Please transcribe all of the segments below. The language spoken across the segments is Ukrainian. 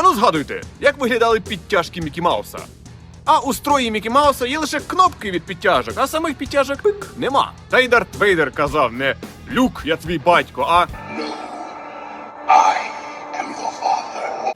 Ану згадуйте, як виглядали підтяжки Мікі Мауса. А у строї Мікі Мауса є лише кнопки від підтяжок, а самих підтяжок нема. Та й Дарт Вейдер казав не Люк, я твій батько, а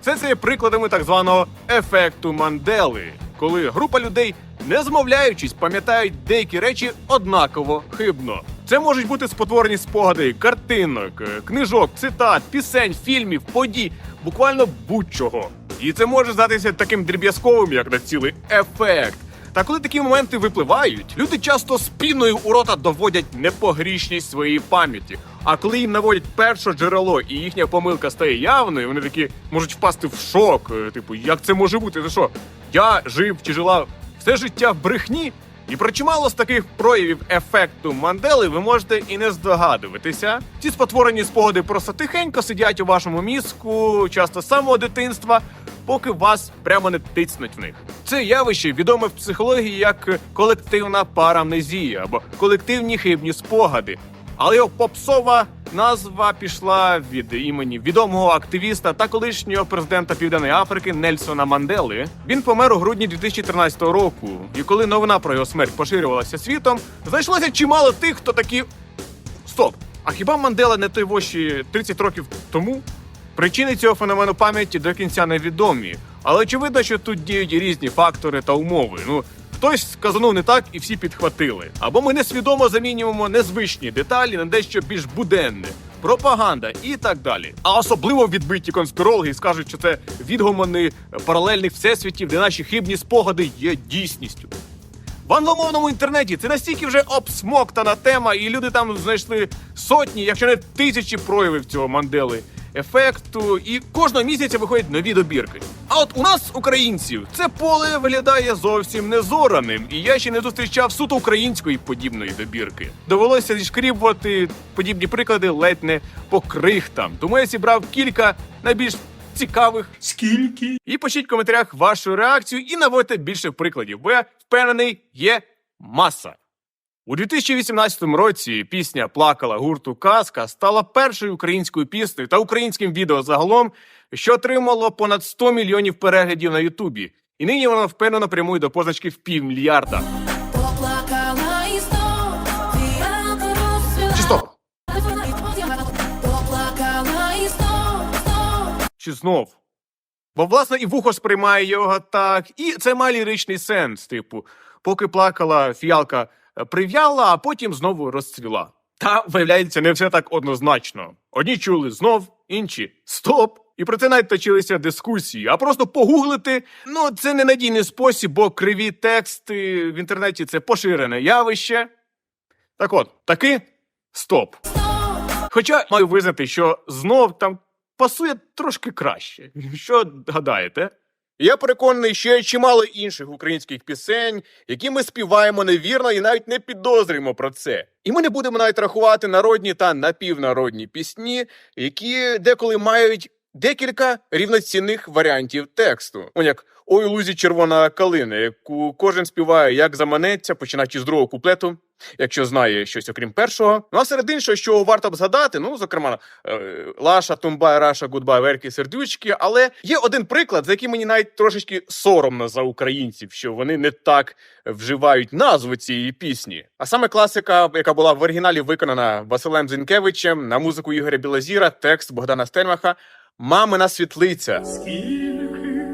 Це це є прикладами так званого ефекту Мандели, коли група людей, не змовляючись, пам'ятають деякі речі однаково хибно. Це можуть бути спотворені спогади картинок, е, книжок, цитат, пісень, фільмів, подій, буквально будь-чого. І це може здатися таким дріб'язковим, як на цілий ефект. Та коли такі моменти випливають, люди часто спіною у рота доводять непогрішність своєї пам'яті. А коли їм наводять перше джерело і їхня помилка стає явною, вони такі можуть впасти в шок. е, Типу, як це може бути? Це що? Я жив чи жила все життя в брехні? І про чимало з таких проявів ефекту Мандели ви можете і не здогадуватися. Ці спотворені спогади просто тихенько сидять у вашому мізку, часто з самого дитинства, поки вас прямо не тицнуть в них. Це явище відоме в психології як колективна парамнезія або колективні хибні спогади. Але його попсова назва пішла від імені відомого активіста та колишнього президента Південної Африки Нельсона Мандели. Він помер у грудні 2013 року. І коли новина про його смерть поширювалася світом, знайшлося чимало тих, хто такі. Стоп! А хіба Мандела не той вощі 30 років тому? Причини цього феномену пам'яті до кінця невідомі, але очевидно, що тут діють різні фактори та умови. Ну, хтось сказанув не так, і всі підхватили. Або ми несвідомо замінюємо незвичні деталі на дещо більш буденне. Пропаганда і так далі. А особливо відбиті конспірологи скажуть, що це відгомони паралельних всесвітів, де наші хибні спогади є дійсністю. В англомовному інтернеті це настільки вже обсмоктана тема, і люди там знайшли сотні, якщо не тисячі проявів цього мандели ефекту, і кожного місяця виходять нові добірки. А от у нас, українців, це поле виглядає зовсім незораним, і я ще не зустрічав суто української подібної добірки. Довелося зішкрібувати подібні приклади ледь не по крихтам. Тому я зібрав кілька найбільш цікавих Скільки? і пишіть в коментарях вашу реакцію і наводьте більше прикладів, бо я впевнений, є маса. У 2018 році пісня Плакала гурту Казка стала першою українською піснею та українським відео загалом, що отримало понад 100 мільйонів переглядів на Ютубі. І нині вона впевнено прямує до позначки в півмільярда. Чи стоп? Знов, знов. Чи знов? Бо, власне, і вухо сприймає його так, і це має ліричний сенс, типу, поки плакала фіалка прив'яла, а потім знову розцвіла. Та, виявляється, не все так однозначно. Одні чули знов, інші стоп. І про це навіть точилися дискусії. А просто погуглити ну це ненадійний спосіб, бо криві тексти в інтернеті це поширене явище. Так от, таки стоп. Хоча маю визнати, що знов там пасує трошки краще. Що гадаєте? Я переконаний, що є чимало інших українських пісень, які ми співаємо невірно і навіть не підозрюємо про це. І ми не будемо навіть рахувати народні та напівнародні пісні, які деколи мають декілька рівноцінних варіантів тексту. Он як Ой, лузі червона калина, яку кожен співає як заманеться, починаючи з другого куплету, якщо знає щось окрім першого. Ну а серед іншого, що варто б згадати, ну зокрема, е, Лаша, Тумбай, Раша, Гудбай, Верки, Сердючки. Але є один приклад, за який мені навіть трошечки соромно за українців, що вони не так вживають назву цієї пісні. А саме класика, яка була в оригіналі виконана Василем Зінкевичем на музику Ігоря Білозіра, текст Богдана Стельмаха. Мамина світлиця. Скільки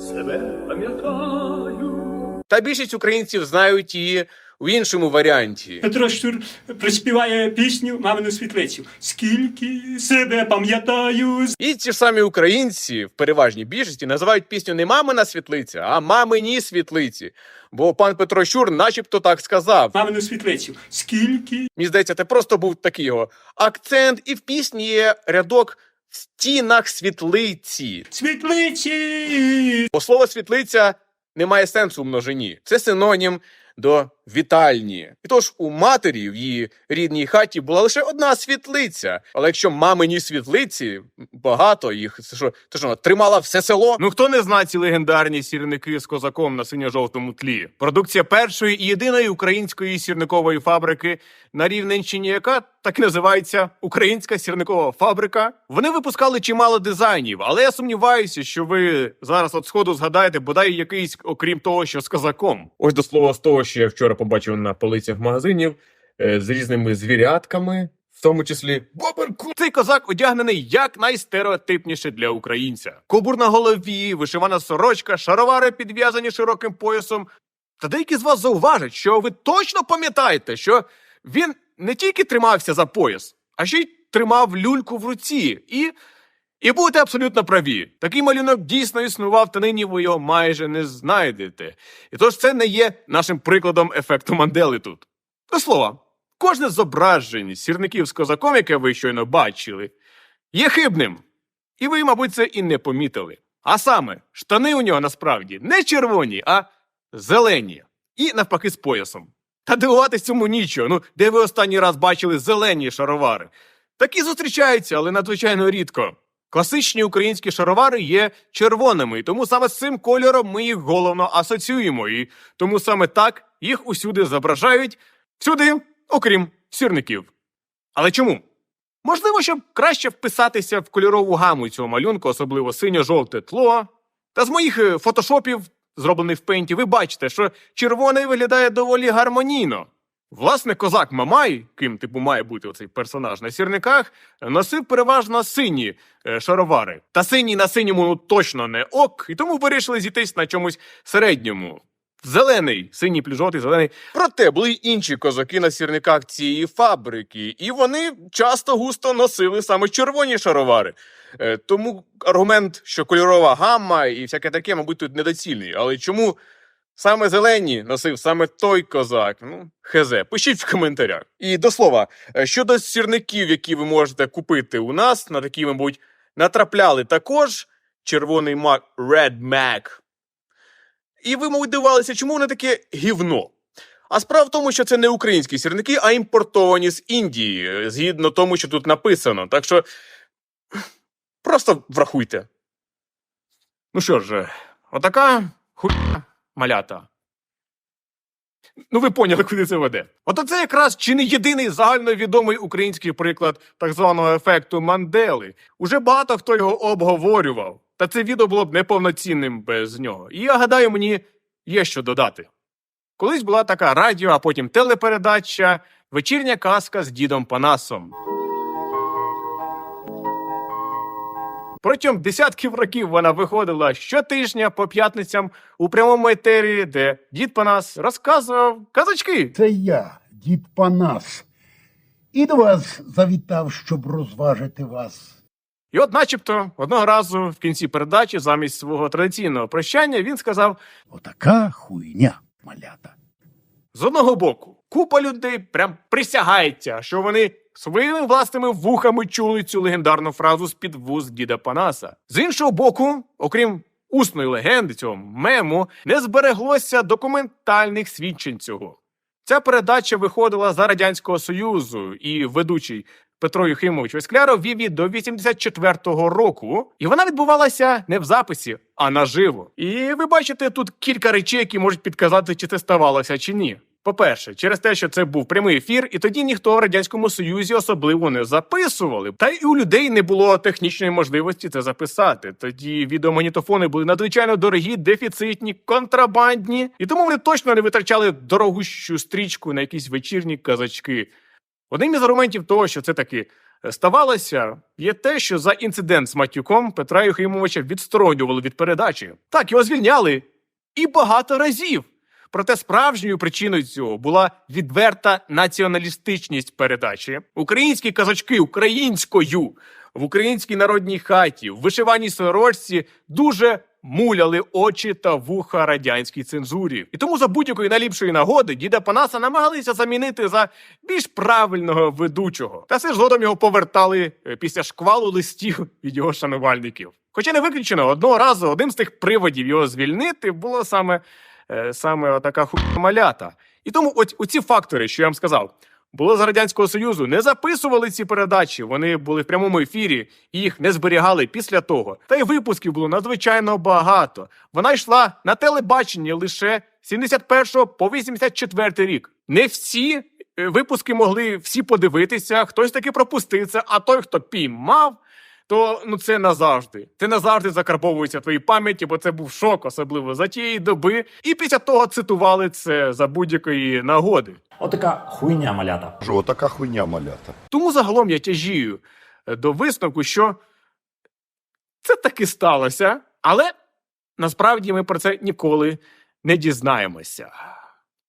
себе пам'ятаю. Та більшість українців знають її в іншому варіанті. Петро Щур приспіває пісню Мамину світлицю. Скільки себе пам'ятаю. І ті ж самі українці в переважній більшості називають пісню не мамина світлиця, а мамині світлиці. Бо пан Петро Щур начебто так сказав. Мамину світлицю. Скільки Мені здається, це просто був такий його акцент, і в пісні є рядок в стінах світлиці. світлиці. Бо слово світлиця не має сенсу в множині. Це синонім до вітальні. І тож у матері в її рідній хаті була лише одна світлиця. Але якщо мамині світлиці багато їх, це що, то що тримала все село? Ну хто не знає ці легендарні сірники з козаком на синьо-жовтому тлі? Продукція першої і єдиної української сірникової фабрики на Рівненщині, яка так і називається Українська сірникова фабрика. Вони випускали чимало дизайнів, але я сумніваюся, що ви зараз от сходу згадаєте бодай якийсь, окрім того, що з козаком. Ось до слова з того, що я вчора побачив на полицях магазинів е, з різними звірятками. В тому числі боберку. Цей козак одягнений як найстереотипніше для українця. Кобур на голові, вишивана сорочка, шаровари підв'язані широким поясом. Та деякі з вас зауважать, що ви точно пам'ятаєте, що він не тільки тримався за пояс, а ще й тримав люльку в руці. І, і будете абсолютно праві. Такий малюнок дійсно існував, та нині ви його майже не знайдете. І тож це не є нашим прикладом ефекту Мандели тут. До слова, кожне з зображень сірників з козаком, яке ви щойно бачили, є хибним. І ви, мабуть, це і не помітили. А саме, штани у нього насправді не червоні, а зелені. І навпаки з поясом. Та дивуватись цьому нічого. Ну, де ви останній раз бачили зелені шаровари? Такі зустрічаються, але надзвичайно рідко. Класичні українські шаровари є червоними, і тому саме з цим кольором ми їх головно асоціюємо, і тому саме так їх усюди зображають, всюди, окрім сірників. Але чому? Можливо, щоб краще вписатися в кольорову гаму цього малюнку, особливо синьо-жовте тло. Та з моїх е, фотошопів, зроблених в пейнті, ви бачите, що червоний виглядає доволі гармонійно. Власне, козак Мамай, ким типу має бути оцей персонаж на сірниках, носив переважно сині е, шаровари. Та синій на синьому ну, точно не ок, і тому вирішили зійтись на чомусь середньому. Зелений, синій плюс жовтий, зелений. Проте були й інші козаки на сірниках цієї фабрики, і вони часто густо носили саме червоні шаровари. Е, тому аргумент, що кольорова гамма і всяке таке, мабуть, тут недоцільний. Але чому саме зелені носив саме той козак? Ну, хезе, пишіть в коментарях. І до слова, е, щодо сірників, які ви можете купити у нас, на такі, мабуть, натрапляли також червоний мак Red Mac. І ви, мабуть, дивувалися, чому вони таке гівно. А справа в тому, що це не українські сірники, а імпортовані з Індії, е, згідно тому, що тут написано. Так що просто врахуйте. Ну що ж, е, отака хуйня малята. Ну, ви поняли, куди це веде. Ото це якраз чи не єдиний загальновідомий український приклад так званого ефекту Мандели. Уже багато хто його обговорював, та це відео було б неповноцінним без нього. І я гадаю, мені є що додати. Колись була така радіо, а потім телепередача Вечірня казка з дідом Панасом. Протягом десятків років вона виходила щотижня по п'ятницям у прямому етері, де дід Панас розказував казочки. Це я, дід Панас. І до вас завітав, щоб розважити вас. І от, начебто, одного разу в кінці передачі, замість свого традиційного прощання, він сказав: Отака хуйня, малята. з одного боку, купа людей прям присягається, що вони своїми власними вухами чули цю легендарну фразу з під вуст діда Панаса. З іншого боку, окрім усної легенди цього мему, не збереглося документальних свідчень цього. Ця передача виходила за Радянського Союзу, і ведучий Петро Юхимович Вескляров вів її до 84-го року, і вона відбувалася не в записі, а наживо. І ви бачите тут кілька речей, які можуть підказати, чи це ставалося чи ні. По-перше, через те, що це був прямий ефір, і тоді ніхто в радянському союзі особливо не записували. Та й у людей не було технічної можливості це записати. Тоді відеомагнітофони були надзвичайно дорогі, дефіцитні, контрабандні, і тому вони точно не витрачали дорогущу стрічку на якісь вечірні казачки. Одним із аргументів того, що це таки е, ставалося, є те, що за інцидент з Матюком Петра Юхимовича відсторонювали від передачі. Так, його звільняли і багато разів. Проте справжньою причиною цього була відверта націоналістичність передачі. Українські казачки українською в українській народній хаті, в вишиваній сорочці дуже муляли очі та вуха радянській цензурі. І тому за будь-якої найліпшої нагоди діда Панаса намагалися замінити за більш правильного ведучого. Та все ж згодом його повертали е, після шквалу листів від його шанувальників. Хоча не виключено, одного разу одним з тих приводів його звільнити було саме, саме така хуйня малята. І тому от оці фактори, що я вам сказав, було з Радянського Союзу, не записували ці передачі, вони були в прямому ефірі, і їх не зберігали після того. Та й випусків було надзвичайно багато. Вона йшла на телебаченні лише з 71 по 84 рік. Не всі е, випуски могли всі подивитися, хтось таки пропустив це, а той, хто піймав, то ну це назавжди. Це назавжди закарбовується в твоїй пам'яті, бо це був шок, особливо за тієї доби. І після того цитували це за будь-якої нагоди. Отака хуйня малята. Що така хуйня малята? Тому загалом я тяжію е, до висновку, що це таки сталося, але насправді ми про це ніколи не дізнаємося.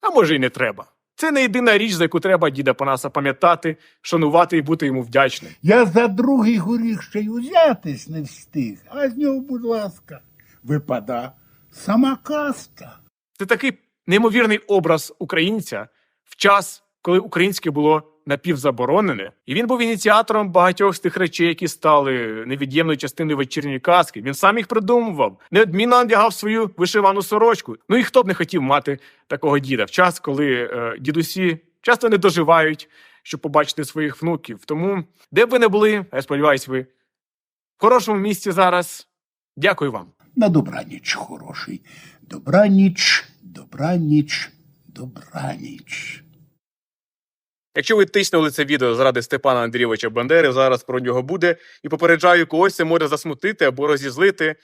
А може, й не треба. Це не єдина річ, за яку треба діда Панаса пам'ятати, шанувати і бути йому вдячним. Я за другий горіх ще й узятись не встиг, а з нього, будь ласка, випада сама каста. Це такий неймовірний образ українця в час, коли українське було напівзаборонене, і він був ініціатором багатьох з тих речей, які стали невід'ємною частиною вечірньої казки. Він сам їх придумував, неодмінно надягав свою вишивану сорочку. Ну і хто б не хотів мати такого діда в час, коли е, дідусі часто не доживають, щоб побачити своїх внуків. Тому, де б ви не були, я сподіваюся, ви в хорошому місці зараз. Дякую вам. На добраніч, хороший. Добраніч, добраніч, добраніч. Якщо ви тиснули це відео заради Степана Андрійовича Бандери, зараз про нього буде, і попереджаю, когось це може засмутити або розізлити.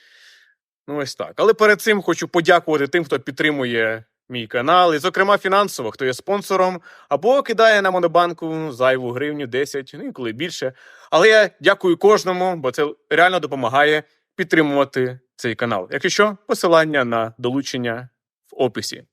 Ну, ось так. Але перед цим хочу подякувати тим, хто підтримує мій канал, і, зокрема, фінансово, хто є спонсором, або кидає на монобанку зайву гривню 10, ну інколи більше. Але я дякую кожному, бо це реально допомагає підтримувати цей канал. Якщо що, посилання на долучення в описі.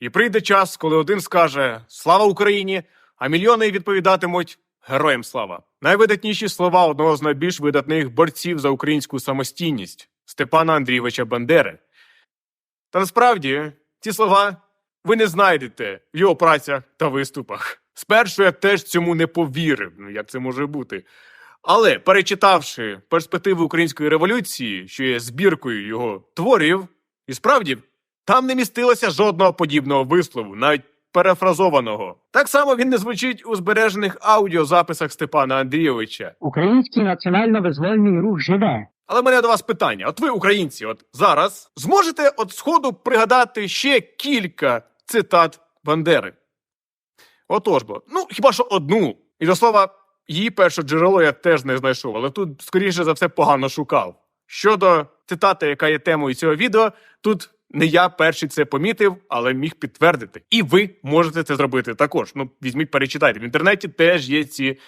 І прийде час, коли один скаже Слава Україні! А мільйони відповідатимуть Героям слава. Найвидатніші слова одного з найбільш видатних борців за українську самостійність Степана Андрійовича Бандери. Та насправді ці слова ви не знайдете в його працях та виступах. Спершу я теж цьому не повірив, ну як це може бути. Але перечитавши перспективи української революції, що є збіркою його творів, і справді там не містилося жодного подібного вислову, навіть перефразованого. Так само він не звучить у збережених аудіозаписах Степана Андрійовича. Український національно-визвольний рух живе. Але в мене до вас питання: от ви, українці, от зараз зможете от сходу пригадати ще кілька цитат Бандери? Отож бо, ну хіба що одну. І до слова, її перше джерело я теж не знайшов, але тут, скоріше за все, погано шукав. Щодо цитати, яка є темою цього відео, тут не я перший це помітив, але міг підтвердити. І ви можете це зробити також. Ну, візьміть, перечитайте. В інтернеті теж є ці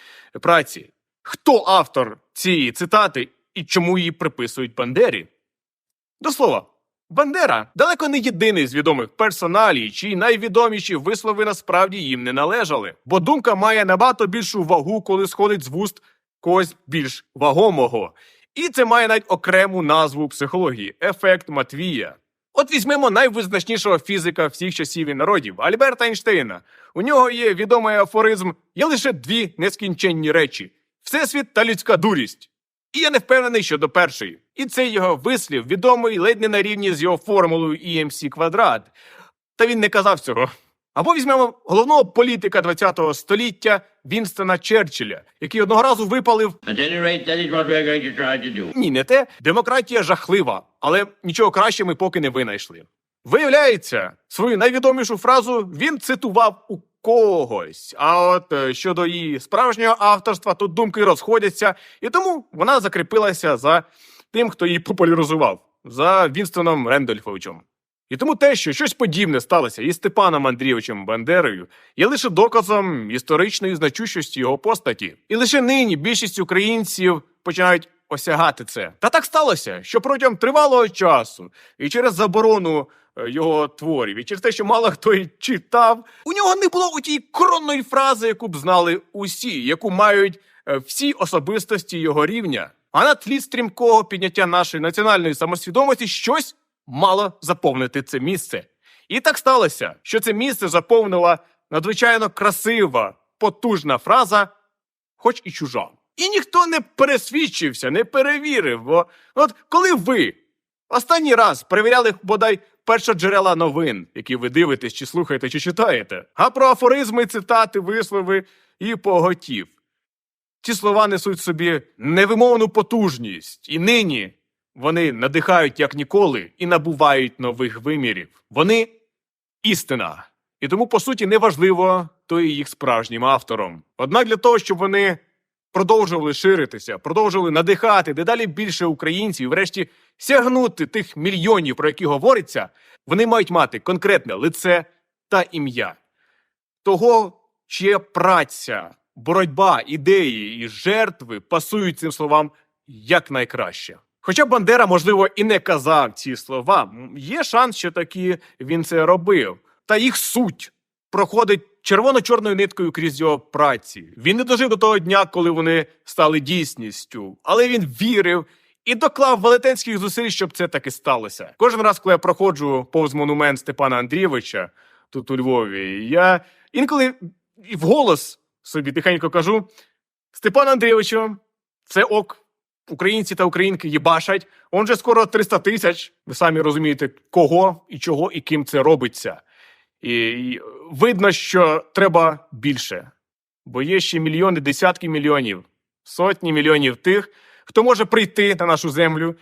праці. Хто автор цієї цитати і чому її приписують Бандері? До слова, Бандера далеко не єдиний з відомих персоналій, чиї найвідоміші вислови насправді їм не належали, бо думка має набагато більшу вагу, коли сходить з вуст когось більш вагомого. І це має навіть окрему назву психології ефект Матвія. От візьмемо найвизначнішого фізика всіх часів і народів Альберта Ейнштейна. У нього є відомий афоризм: є лише дві нескінченні речі: всесвіт та людська дурість. І я не впевнений щодо першої. І цей його вислів відомий ледь не на рівні з його формулою EMC квадрат. Та він не казав цього. Або візьмемо головного політика ХХ століття Вінстона Черчилля, який одного разу випалив At rate, to to ні, не те. Демократія жахлива, але нічого краще ми поки не винайшли. Виявляється, свою найвідомішу фразу він цитував у когось. А от е, щодо її справжнього авторства, тут думки розходяться, і тому вона закріпилася за тим, хто її популяризував, за Вінстоном Рендольфовичем. І тому те, що щось подібне сталося із Степаном Андрійовичем Бандерою, є лише доказом історичної значущості його постаті. І лише нині більшість українців починають осягати це. Та так сталося, що протягом тривалого часу і через заборону е, його творів, і через те, що мало хто й читав, у нього не було у тій коронної фрази, яку б знали усі, яку мають е, всі особистості його рівня. А на тлі стрімкого підняття нашої національної самосвідомості щось мало заповнити це місце. І так сталося, що це місце заповнила надзвичайно красива, потужна фраза, хоч і чужа. І ніхто не пересвідчився, не перевірив. Бо от коли ви Останній раз перевіряли бодай першоджерела новин, які ви дивитесь, чи слухаєте, чи читаєте, а про афоризми, цитати, вислови і поготів. Ці слова несуть собі невимовну потужність, і нині вони надихають як ніколи і набувають нових вимірів. Вони істина. І тому, по суті, неважливо, хто є їх справжнім автором. Однак для того, щоб вони продовжували ширитися, продовжували надихати дедалі більше українців, і врешті сягнути тих мільйонів, про які говориться, вони мають мати конкретне лице та ім'я того, чия праця, боротьба, ідеї і жертви пасують цим словам якнайкраще. Хоча Бандера, можливо, і не казав ці слова, є шанс, що таки він це робив. Та їх суть проходить червоно-чорною ниткою крізь його праці. Він не дожив до того дня, коли вони стали дійсністю, але він вірив і доклав велетенських зусиль, щоб це таки сталося. Кожен раз, коли я проходжу повз монумент Степана Андрійовича тут у Львові, я інколи і вголос собі тихенько кажу: Степан Андрійовичу, це ок. Українці та українки їбашать. Он же скоро 300 тисяч. Ви самі розумієте, кого і чого і ким це робиться. І, видно, що треба більше. Бо є ще мільйони, десятки мільйонів, сотні мільйонів тих, хто може прийти на нашу землю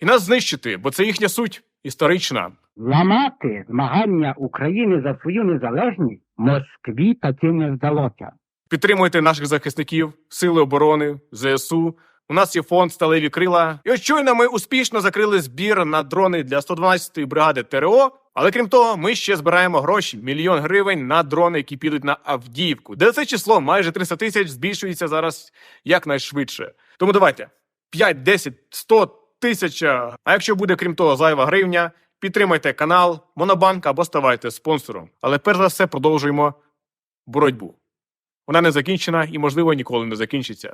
і нас знищити, бо це їхня суть історична. Ламати змагання України за свою незалежність Москві таки не вдалося. Підтримуйте наших захисників, Сили оборони, ЗСУ. У нас є фонд Сталеві крила. І ось щойно ми успішно закрили збір на дрони для 112-ї бригади ТРО. Але крім того, ми ще збираємо гроші мільйон гривень на дрони, які підуть на Авдіївку, де це число майже 300 тисяч збільшується зараз якнайшвидше. Тому давайте 5, 10, 100 тисяча. А якщо буде крім того зайва гривня, підтримайте канал, Монобанк або ставайте спонсором. Але перш за все продовжуємо боротьбу. Вона не закінчена і, можливо, ніколи не закінчиться.